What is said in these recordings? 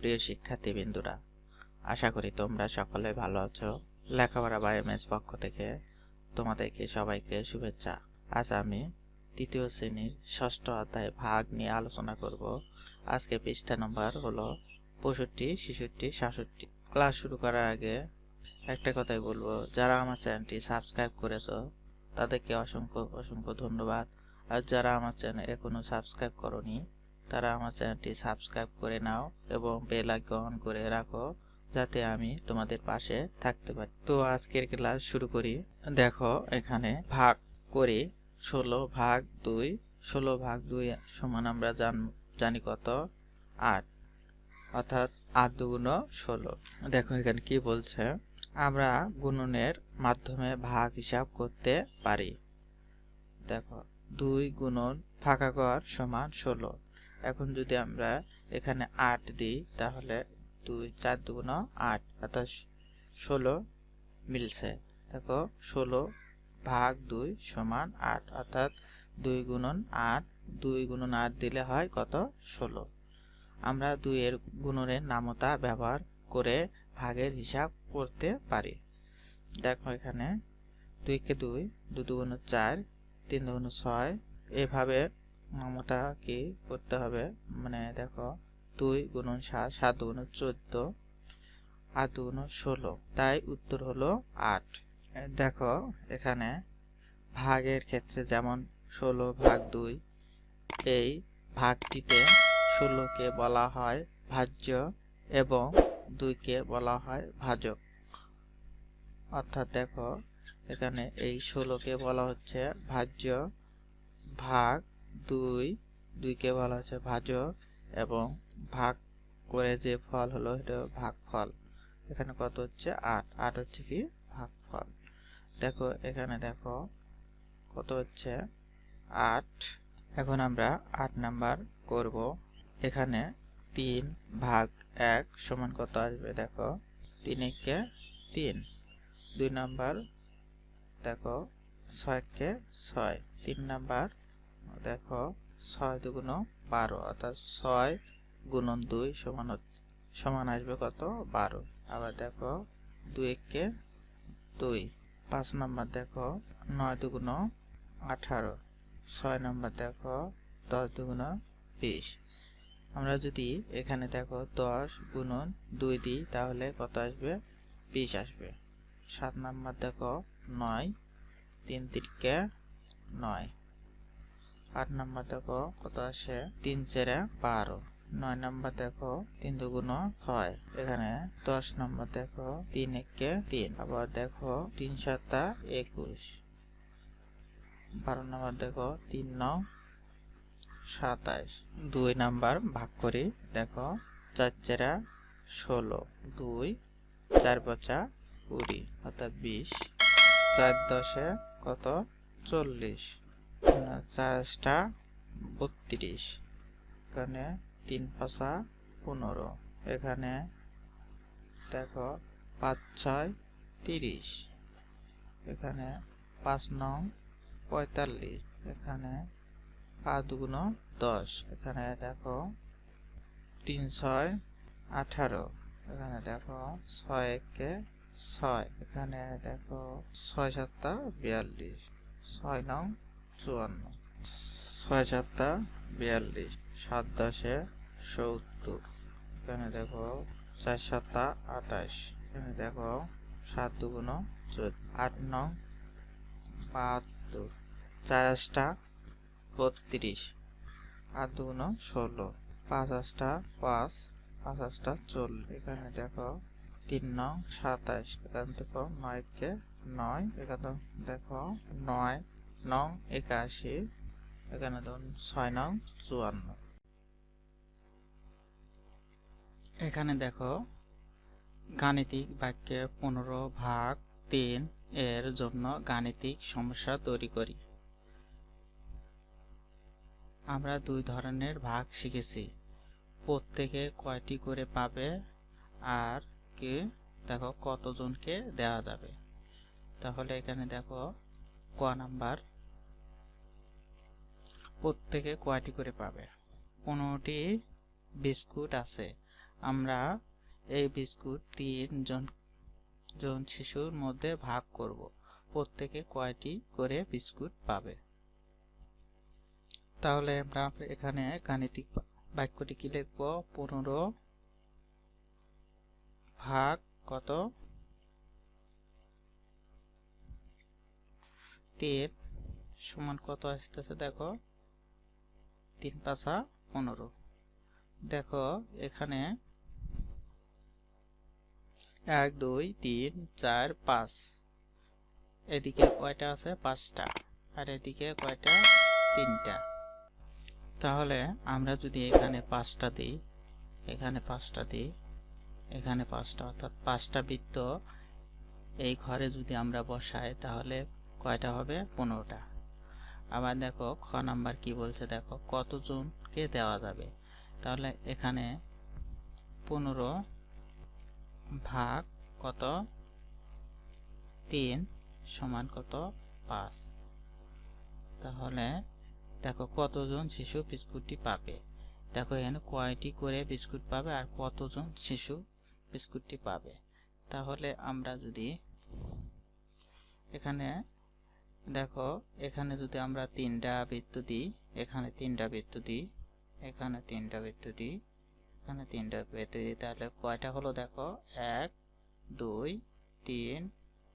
প্রিয় শিক্ষার্থী শিক্ষার্থীবৃন্দুরা, আশা করি তোমরা সকলে ভালো আছো। লেখাপড়া বা পক্ষ থেকে তোমাদেরকে সবাইকে শুভেচ্ছা। আজ আমি তৃতীয় শ্রেণির ষষ্ঠ অধ্যায় ভাগ নিয়ে আলোচনা করব। আজকে পৃষ্ঠা নম্বর হলো পঁয়ষট্টি, ছেষট্টি, সাতষট্টি। ক্লাস শুরু করার আগে একটা কথাই বলব, যারা আমার চ্যানেলটি সাবস্ক্রাইব করেছ, তাদেরকে অসংখ্য অসংখ্য ধন্যবাদ। আর যারা আমার চ্যানেল এখনও সাবস্ক্রাইব করনি তারা আমার চ্যানেলটি সাবস্ক্রাইব করে নাও এবং বেল আইকন করে রাখো যাতে আমি তোমাদের পাশে থাকতে পারি। তো আজকের ক্লাস শুরু করি। দেখো, এখানে ভাগ করি। ষোলো ভাগ দুই। ষোলো ভাগ দুই সমান আমরা জান, জানি কত? আট। অর্থাৎ আট দুগুণ ষোলো। দেখো এখানে কি বলছে? আমরা গুণনের মাধ্যমে ভাগ হিসাব করতে পারি। দেখো, দুই গুণন ফাঁকা ঘর সমান ষোলো। এখন যদি আমরা এখানে আট দিই, তাহলে দুই, চার দুগুণ আট, অর্থাৎ ষোলো মিলছে। দেখো, ষোলো ভাগ দুই সমান আট, অর্থাৎ দুই গুণন আট, দুই গুণন আট দিলে হয় কত? ষোলো। আমরা দুইয়ের গুণনের নামতা ব্যবহার করে ভাগের হিসাব করতে পারি। দেখো এখানে, দুইকে দুই দু দুগুণ চার, তিন দুগুণ ছয়, এভাবে নামতা কি করতে হবে। মানে দেখো, দুই গুণন সাত সাত দুগুণ চোদ্দ, আট দুগুণ ষোলো। তাই উত্তর হলো আট। দেখো, এখানে ভাগের ক্ষেত্রে যেমন ষোলো ভাগ দুই, এই ভাগটিতে ষোলোকে বলা হয় ভাজ্য এবং দুইকে বলা হয় ভাজক। অর্থাৎ দেখো, এখানে এই ষোলোকে বলা হচ্ছে ভাজ্য ভাগ দুই, দুইকে বলা হচ্ছে ভাজক এবং ভাগ করে যে ফল হলো এটা ভাগ ফল এখানে কত হচ্ছে? আট। আট হচ্ছে কি? ভাগ ফল দেখো, এখানে দেখো কত হচ্ছে? আট। এখন আমরা আট নাম্বার করব। এখানে তিন ভাগ এক সমান কত আসবে? দেখো, তিন একে তিন। দুই নাম্বার, দেখো ছয়কে ছয়। তিন নাম্বার দেখো ছয় দুগুণ বারো, অর্থাৎ ছয় গুণন দুই সমান সমান আসবে কত? বারো। আবার দেখো দুই একে দুই। পাঁচ নাম্বার দেখো নয় দুগুণ আঠারো। ছয় নাম্বার দেখো দশ দুগুণ বিশ। আমরা যদি এখানে দেখো দশ গুণন দুই দিই, তাহলে কত আসবে? বিশ আসবে। সাত নাম্বার দেখো নয়, তিন তিরিকে নয়। আট নাম্বার দেখো, কত আসে? তিন চেরা বারো। নয় নাম্বার দেখো, তিন দুগুণ ছয়। এখানে দশ নাম্বার দেখো, তিন একে তিন। আবার দেখো, তিন সাতটা একুশ। বারো নাম্বার দেখো, তিন নং সাতাইশ। দুই নাম্বার ভাগ করি, দেখো, চার চেরা ষোলো। দুই, চার পচা কুড়ি, অর্থাৎ বিশ। চার দশে কত? চল্লিশ। চারটা বত্রিশ। এখানে তিন পাঁচা পনেরো। এখানে দেখো পাঁচ ছয় তিরিশ। এখানে পাঁচ নং পঁয়তাল্লিশ। এখানে পাঁচ দুগুণ দশ। এখানে দেখো তিন ছয় আঠারো। এখানে দেখো ছয় একে ছয়। এখানে দেখো ছয় সাতটা বিয়াল্লিশ। ছয় নং চুয়ান্ন। ছয় সাতটা বিয়াল্লিশ, সাত দশে সত্তর। এখানে দেখো চার সাতটা আঠাশ। এখানে দেখো সাত দুগুণ চোদ্দ, আট নং বাহাত্তর। চার আটটা বত্রিশ, আট দুগুণ ষোলো। পাঁচ আটটা পাঁচ পাঁচ আটটা চল্লিশ। এখানে দেখো তিন নং সাতাশ। এখান থেকে নয়কে নয়, এখানে দেখো নয়। নং একাশি, এখানে ধরুন ছয় নং চুয়ান্ন। এখানে দেখো, গাণিতিক বাক্যে পনেরো ভাগ তিন এর জন্য গাণিতিক সমস্যা তৈরি করি। আমরা দুই ধরনের ভাগ শিখেছি। প্রত্যেকে কয়টি করে পাবে আর কি, দেখো, কতজনকে দেওয়া যাবে। তাহলে এখানে দেখো, ক নাম্বার প্রত্যেকে কয়টি করে পাবে। পনেরোটি বিস্কুট আছে। আমরা এই বিস্কুট তিন জন জন শিশুর মধ্যে ভাগ করব। প্রত্যেকে কয়টি করে বিস্কুট পাবে? তাহলে আমরা এখানে গাণিতিক বাক্যটি কি লিখব? পনেরো ভাগ কত? তিন সমান কত আসতেছে দেখো। তিন পাঁচা পনেরো। দেখো, এখানে এক, দুই, তিন, চার, পাঁচ। এদিকে কয়টা আছে? পাঁচটা। আর এদিকে কয়টা? তিনটা। তাহলে আমরা যদি এখানে পাঁচটা দিই, এখানে পাঁচটা দিই, এখানে পাঁচটা, অর্থাৎ পাঁচটা বৃত্ত এই ঘরে যদি আমরা বসাই, তাহলে কয়টা হবে? পনেরোটা। আবার দেখো, খ নাম্বার কি বলছে, দেখো, কতজনকে দেওয়া যাবে? তাহলে এখানে পনেরো ভাগ কত? তিন সমান কত? পাঁচ। তাহলে দেখো, কতজন শিশু বিস্কুটটি পাবে? দেখো, এখানে কয়টি করে বিস্কুট পাবে আর কতজন শিশু বিস্কুটটি পাবে? তাহলে আমরা যদি এখানে দেখো, এখানে যদি আমরা তিনটা বৃত্ত দিই, এখানে তিনটা বৃত্ত দিই, এখানে তিনটা বৃত্ত দিই, এখানে তিনটা বৃত্ত দিই, তাহলে কয়টা হলো দেখো? এক, দুই, তিন,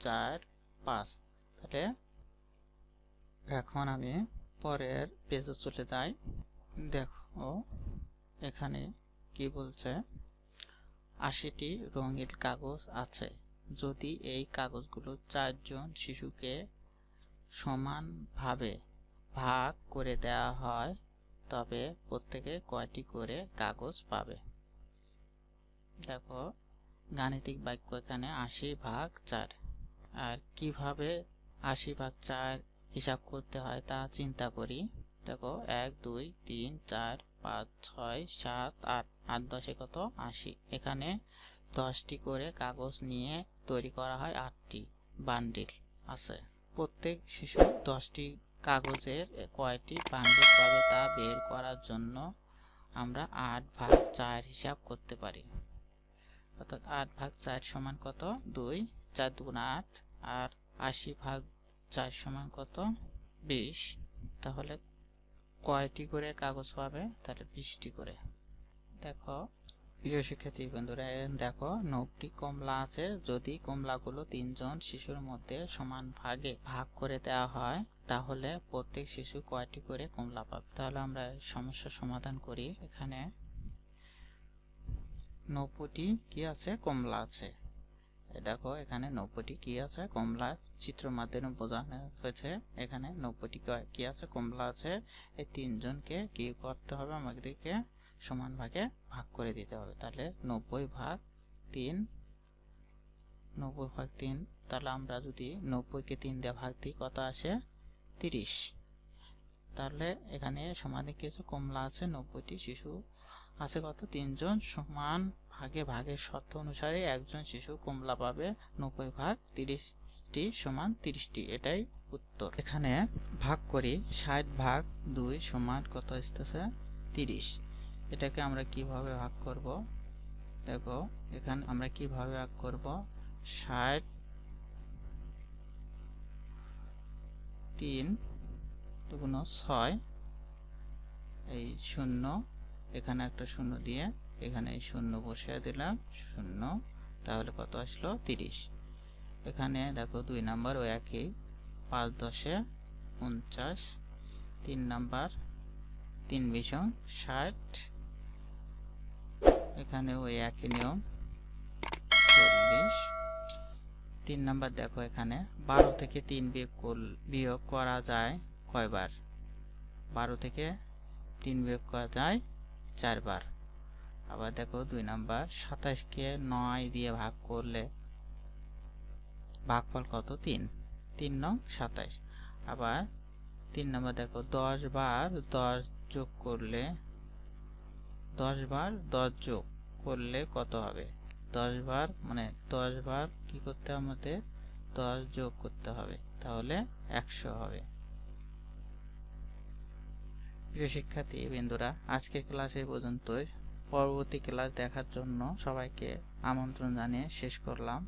চার, পাঁচ। তাহলে এখন আমি পরের পেজে চলে যাই। দেখো, এখানে কি বলছে? আশিটি রঙিন কাগজ আছে। যদি এই কাগজগুলো চারজন শিশুকে সমানভাবে ভাগ করে দেওয়া হয়, তবে প্রত্যেকে কয়টি করে কাগজ পাবে? দেখো, গাণিতিক বাক্য এখানে আশি ভাগ চার। আর কীভাবে আশি ভাগ চার হিসাব করতে হয় তা চিন্তা করি। দেখো, এক, দুই, তিন, চার, পাঁচ, ছয়, সাত, আট। আট দশে কত? আশি। এখানে দশটি করে কাগজ নিয়ে তৈরি করা হয় আটটি বান্ডিল আছে। প্রত্যেক শিশু দশটি কাগজের কয়টি বান্ডিল পাবে তা বের করার জন্য আমরা আট ভাগ চার হিসাব করতে পারি। অর্থাৎ আট ভাগ চার সমান কত? দুই। চার দুগুণ আট। আর আশি ভাগ চার সমান কত? বিশ। তাহলে কয়টি করে কাগজ পাবে? তাহলে বিশটি করে। দেখো প্রিয় শিক্ষার্থী বন্ধুরা, দেখো নবটি কমলা আছে। যদি কমলাগুলো তিনজন শিশুর মধ্যে সমান ভাগে ভাগ করে দেওয়া হয়, তাহলে প্রত্যেক শিশু কয়টি করে কমলা পাবে? তাহলে আমরা সমস্যা সমাধান করি। এখানে নব্বইটি কি আছে? কমলা আছে। দেখো, এখানে নব্বইটি কি আছে? কমলা চিত্র মাধ্যমে বোঝানো হয়েছে। এখানে নব্বইটি কি আছে? কমলা আছে। এই তিনজনকে কি করতে হবে? আমাদেরকে সমান ভাগে ভাগ করে দিতে হবে। তাহলে নব্বই ভাগ তিন, নব্বই ভাগ তিন, তাহলে আমরা যদি নব্বইকে তিন দিয়ে ভাগ দিই, কত আসে? তিরিশ। তাহলে এখানে সমানে কিছু কমলা আছে, নব্বইটি শিশু আছে কত? তিনজন সমান ভাগে ভাগের শর্ত অনুসারে একজন শিশু কমলা পাবে নব্বই ভাগ তিরিশটি সমান তিরিশটি, এটাই উত্তর। এখানে ভাগ করি, ষাট ভাগ দুই সমান কত আসতেছে? তিরিশ। এটাকে আমরা কীভাবে ভাগ করব? দেখো, এখানে আমরা কীভাবে ভাগ করব? ষাট তিন দুগুণ ছয়, এই শূন্য, এখানে একটা শূন্য দিয়ে এখানে এই শূন্য বসিয়ে দিলাম, শূন্য, তাহলে কত আসলো? তিরিশ। এখানে দেখো, দুই নাম্বার ও একই, পাঁচ দশে উনচাশ, তিন নাম্বার, তিন বিশন ষাট এখানে ওই একই নিয়ম। চল্লিশ। তিন নাম্বার দেখো এখানে। বারো থেকে তিন বিয়োগ করা যায় কয়বার? বারো থেকে তিন বিয়োগ করা যায় চারবার। আবার দেখো দুই নাম্বার সাতাশকে নয় দিয়ে ভাগ করলে ভাগফল কত? তিন। তিন নং সাতাশ আবার তিন নম্বর দেখো, দশ বার দশ যোগ করলে দশ বার দশ যোগ। করলে কত হবে? দশ বার মানে দশ বার কি করতে হবে আমাদের? দশ যোগ করতে হবে, তাহলে একশো হবে। প্রিয় শিক্ষার্থী, বিন্দুরা, আজকের ক্লাস এই পর্যন্তই। পরবর্তী ক্লাস দেখার জন্য সবাইকে আমন্ত্রণ জানিয়ে শেষ করলাম।